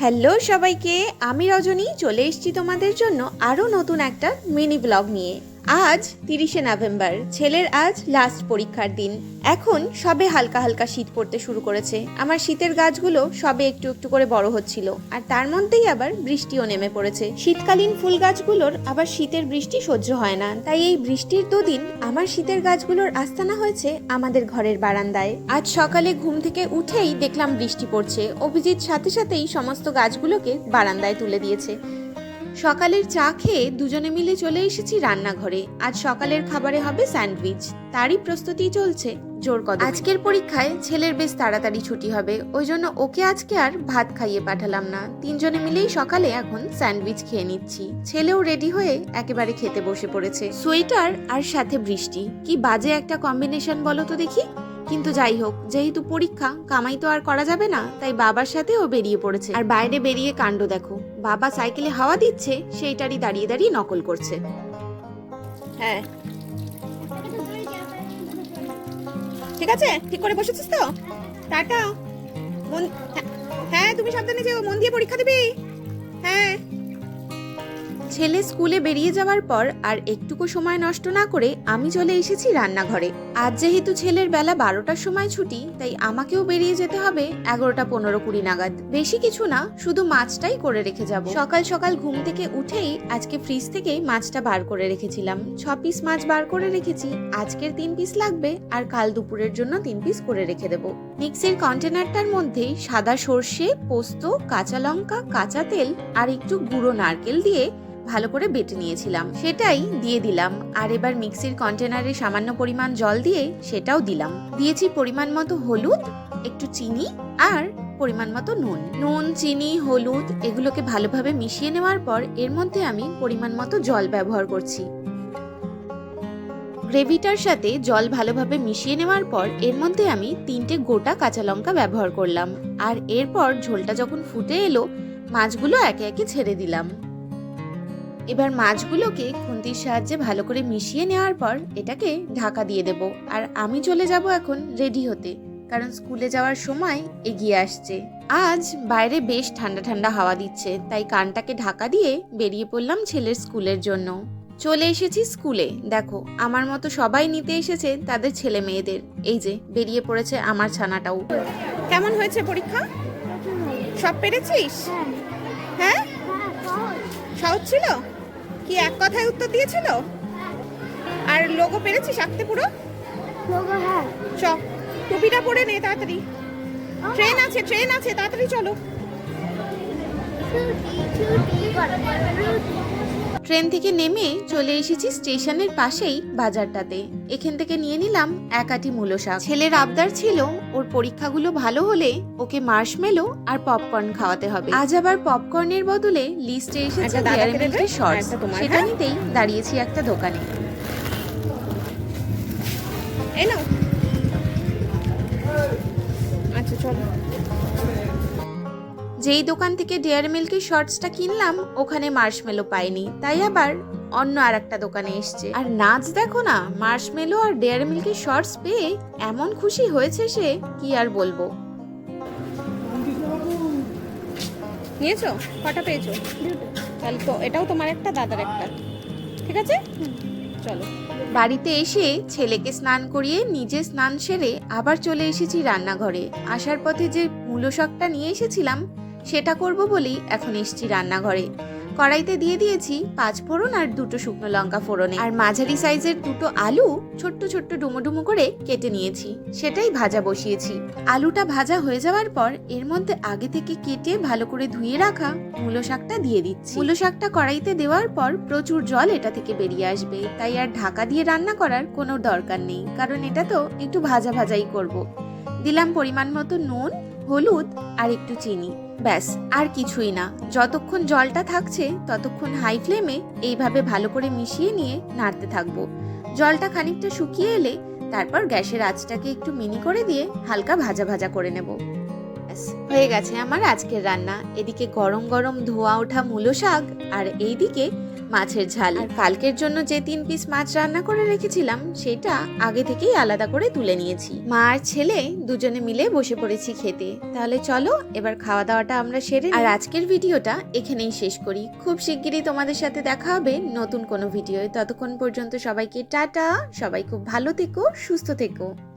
Hello সবাইকে আমি রজনী চলে এসেছি তোমাদের জন্য আরও নতুন একটা মিনি ব্লগ নিয়ে। আজ তিরিশে নভেম্বর, ছেলের আজ লাস্ট পরীক্ষার দিন। এখন সবে হালকা হালকা শীত পড়তে শুরু করেছে। আমার শীতের গাছগুলো সবে একটু একটু করে বড় হচ্ছিল। আর তার মধ্যেই আবার বৃষ্টিও নেমে পড়েছে। শীতকালীন ফুল গাছগুলোর আবার শীতের বৃষ্টি সহ্য হয় না। তাই এই বৃষ্টির দুদিন আমার শীতের গাছগুলোর আস্তানা হয়েছে আমাদের ঘরের বারান্দায়। আজ সকালে ঘুম থেকে উঠেই দেখলাম বৃষ্টি পড়ছে। অভিজিৎ সাথে সাথেই সমস্ত গাছগুলোকে বারান্দায় তুলে দিয়েছে। সকালের চা খেয়ে দুজনে মিলে চলে এসেছি রান্নাঘরে। আজ সকালের খাবারে হবে স্যান্ডউইচ। তারই প্রস্তুতি চলছে। জোর কদমে। আজকের পরীক্ষায় ছেলের বেশ তাড়াতাড়ি ছুটি হবে। ওই জন্য ওকে আজকে আর ভাত খাইয়ে পাঠালাম না। তিনজনে মিলেই সকালে এখন স্যান্ডউইচ খেয়ে নিচ্ছি। ছেলেও রেডি হয়ে একেবারে খেতে বসে পড়েছে। সোয়েটার আর সাথে বৃষ্টি। কি বাজে একটা কম্বিনেশন বলো তো দেখি। কিন্তু যাই হোক, যেহেতু পরীক্ষা, কামাই তো আর করা যাবে না, তাই বাবার সাথে ও বেরিয়ে পড়েছে। আর বাইরে বেরিয়ে কাণ্ড দেখো। বাবা সাইকেলে হাওয়া দিচ্ছে, সেইটারই দাঁড়িয়ে দাঁড়িয়ে নকল করছে। হ্যাঁ। ঠিক আছে? ঠিক করে বসেছিস তো? টাটা। হ্যাঁ তুমি সাবধানে যেও। মন দিয়ে পরীক্ষা দিবি। হ্যাঁ। ছেলে স্কুলে বেরিয়ে যাওয়ার পর আর একটুকু সময় নষ্ট না করে আমি চলে এসেছি রান্নাঘরে। আজ যেহেতু ছেলের বেলা বারোটার সময় ছুটি, তাই আমাকেও বেরিয়ে যেতে হবে এগারোটা পনেরো কুড়ি নাগাদ। বেশি কিছু না, শুধু মাছটাই করে রেখে যাব। সকাল সকাল ঘুম থেকে উঠেই আজকে ফ্রিজ থেকে মাছটা বার করে রেখেছিলাম। ছ পিস মাছ বার করে রেখেছি, আজকের তিন পিস লাগবে আর কাল দুপুরের জন্য তিন পিস করে রেখে দেব। মিক্সির কন্টেনারটার মধ্যে সাদা সর্ষে, পোস্ত, কাঁচা লঙ্কা, কাঁচা তেল আর একটু গুঁড়ো নারকেল দিয়ে ভালো করে বেটে নিয়েছিলাম। সেটাই দিয়ে দিলাম। আর এবার মিক্সির কন্টেনারে সামান্য পরিমাণ জল দিয়ে সেটাও দিলাম। দিয়েছি পরিমাণ মতো হলুদ, একটু চিনি আর পরিমাণ মতো নুন। নুন, চিনি, হলুদ এগুলোকে ভালোভাবে মিশিয়ে নেওয়ার পর এর মধ্যে আমি পরিমাণ মতো জল ব্যবহার করছি। গ্রেভিটার সাথে জল ভালোভাবে মিশিয়ে নেওয়ার পর এর মধ্যে আমি তিনটে গোটা কাঁচা লঙ্কা ব্যবহার করলাম। আর এরপর ঝোলটা যখন ফুটে এলো, মাছগুলো একে একে ছেড়ে দিলাম। এবার মাছগুলোকে খুন্তির সাহায্যে ভালো করে মিশিয়ে নেওয়ার পর এটাকে ঢাকা দিয়ে দেব। আর আমি চলে যাব এখন রেডি হতে কারণ স্কুলে যাওয়ার সময় এগিয়ে আসছে। আজ বাইরে বেশ ঠান্ডা ঠান্ডা হাওয়া দিচ্ছে তাই কানটাকে ঢাকা দিয়ে বেরিয়ে পড়লাম ছেলের স্কুলের জন্য। চলে এসেছি স্কুলে। দেখো আমার মতো সবাই নিতে এসেছে তাদের ছেলে মেয়েদের। এই যে বেরিয়ে পড়েছে আমার ছানাটাও। কেমন হয়েছে পরীক্ষা? সব পেরেছিস? হ্যাঁ। সহজ ছিল? কি এক কথায় উত্তর দিয়েছিল? আর লোগো পেরেছিস আঁকতে পুরো? চ টুপিটা পরে নে তাড়াতাড়ি। ট্রেন আছে ট্রেন আছে তাড়াতাড়ি চলো। ট্রেন থেকে নেমে চলে এসেছি স্টেশনের পাশেই বাজারটাতে। এখান থেকে নিয়ে নিলাম এক আটি মূলো শাক। ছেলের আবদার ছিল ওর পরীক্ষাগুলো ভালো হলে ওকে মার্শমেলো আর পপকর্ন খাওয়াতে হবে। আজ আবার পপকর্নের বদলে লিস্টে এসেছে ডেয়ারি মিল্কের শর্টস সেটা হ্যাঁ? নিতেই দাঁড়িয়েছি একটা দোকানে। আচ্ছা চলো। যেই দোকান থেকে ডেয়ার মিল্কের শর্টসটা কিনলাম, ওখানে মার্শমেলো পাইনি। তাই আবার অন্য আর একটা দোকানে এসছে। আর নাচ দেখো না মার্শমেলো আর ডেয়ার মিল্কের শর্টস পেয়ে এমন খুশি হয়েছে সে, কি আর বলব। নিয়েছো? কটা পেয়েছ? তাহলে তো এটাও তোমার একটা, দাদার একটা। ঠিক আছে? চলো। বাড়িতে এসে ছেলেকে স্নান করিয়ে নিজে স্নান সেরে আবার চলে এসেছি রান্নাঘরে। আসার পথে যে মূলো শাকটা নিয়ে এসেছিলাম সেটা করব বলেই এখন এসছি রান্নাঘরে। কড়াইতে দিয়ে দিয়েছি পাঁচ ফোড়ন আর দুটো শুকনো লঙ্কা ফোড়নে। আর মাঝারি সাইজের দুটো আলু ছোট্ট ছোট্ট ডুমো ডুমো করে কেটে নিয়েছি। সেটাই ভাজা বসিয়েছি। আলুটা ভাজা হয়ে যাওয়ার পর এর মধ্যে আগে থেকে কেটে ভালো করে ধুয়ে রাখা মূলো শাকটা দিয়ে দিচ্ছি। মূলো শাকটা কড়াইতে দেওয়ার পর প্রচুর জল এটা থেকে বেরিয়ে আসবে। তাই আর ঢাকা দিয়ে রান্না করার কোনো দরকার নেই। কারণ এটা তো একটু ভাজা ভাজাই করব। দিলাম পরিমাণ মতো নুন হলুদ আর একটু চিনি। ব্যাস আর কিছুই না। যতক্ষণ জলটা থাকছে ততক্ষণ হাই ফ্লেমে এইভাবে ভালো করে মিশিয়ে নিয়ে নাড়তে থাকব। জলটা খানিকটা শুকিয়ে এলে তারপর গ্যাসের আঁচটাকে একটু মিনি করে দিয়ে হালকা ভাজা ভাজা করে নেব। ব্যাস, হয়ে গেছে আমার আজকের রান্না। এদিকে গরম গরম ধোয়া ওঠা মূলো শাক আর এইদিকে মাছের ঝাল। আর কালকের জন্য যে তিন পিস মাছ রান্না করে রেখেছিলাম, সেটা আগে থেকেই আলাদা করে তুলে নিয়েছি। মা আর ছেলে দুজনে মিলে বসে পড়েছি খেতে। তাহলে চলো, এবার খাওয়া দাওয়াটা আমরা সেরে আর আজকের ভিডিওটা এখানেই শেষ করি। খুব শিগগিরই তোমাদের সাথে দেখা হবে নতুন কোনো ভিডিও ততক্ষণ পর্যন্ত সবাইকে টাটা, সবাই খুব ভালো থেকো, সুস্থ থেকো।